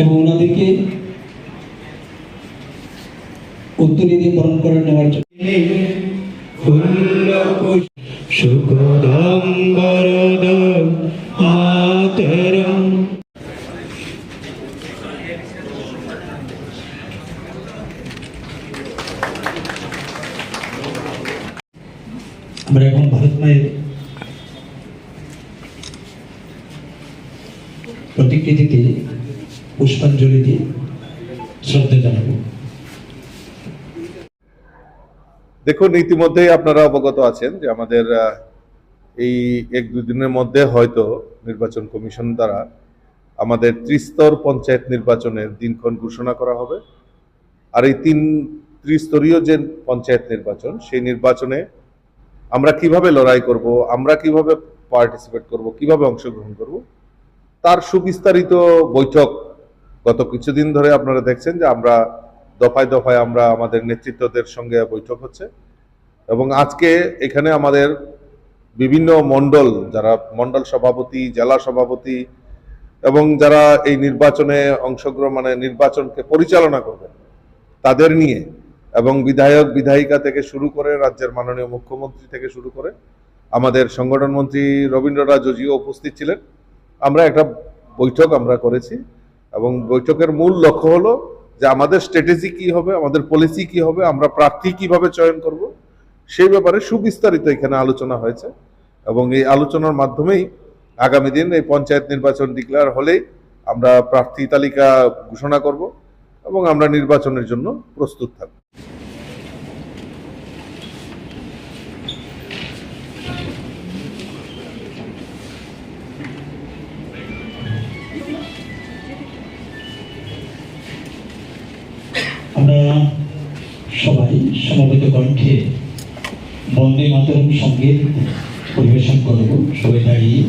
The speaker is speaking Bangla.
এবং ওনাদেরকে উত্তরী দিয়ে বরণ করে নেওয়ার জন্য। আমরা এখন ভারত মায়ের প্রতিকৃতিতে পুষ্পাঞ্জলি দিয়ে শ্রদ্ধা জানাব। দেখুন ইতিমধ্যেই আপনারা অবগত আছেন যে আমাদের এই এক দুদিনের মধ্যে হয়তো নির্বাচন কমিশন দ্বারা আমাদের ত্রিস্তর পঞ্চায়েত নির্বাচনের দিনক্ষণ ঘোষণা করা হবে। আর এই তিন ত্রিস্তরীয় যে পঞ্চায়েত নির্বাচন, সেই নির্বাচনে আমরা কীভাবে লড়াই করব, আমরা কীভাবে পার্টিসিপেট করব, কীভাবে অংশগ্রহণ করব, তার সুবিস্তারিত বৈঠক গত কিছুদিন ধরে আপনারা দেখছেন যে আমরা দফায় দফায় আমরা আমাদের নেতৃত্বদের সঙ্গে বৈঠক হচ্ছে এবং আজকে এখানে আমাদের বিভিন্ন মণ্ডল, যারা মণ্ডল সভাপতি, জেলা সভাপতি এবং যারা এই নির্বাচনে অংশগ্রহণ মানে নির্বাচনকে পরিচালনা করবেন, তাদের নিয়ে এবং বিধায়ক, বিধায়িকা থেকে শুরু করে রাজ্যের মাননীয় মুখ্যমন্ত্রী থেকে শুরু করে আমাদের সংগঠন মন্ত্রী রবীন্দ্রনাথ জজিও উপস্থিত ছিলেন। আমরা একটা বৈঠক আমরা করেছি। এবং বৈঠকের মূল লক্ষ্য হলো যে আমাদের স্ট্র্যাটেজি কি হবে, আমাদের পলিসি কি হবে, আমরা প্রার্থী কীভাবে চয়ন করব, সেই ব্যাপারে সুবিস্তারিত এখানে আলোচনা হয়েছে এবং এই আলোচনার মাধ্যমেই আগামী দিন এই পঞ্চায়েত নির্বাচন ডিক্লেয়ার হলেই আমরা প্রার্থী তালিকা ঘোষণা করব এবং আমরা নির্বাচনের জন্য প্রস্তুত থাকব। আমরা সবাই সমবেত কণ্ঠে বন্দে মাতরম সংগীত পরিবেশন করব সবাই দাঁড়িয়ে।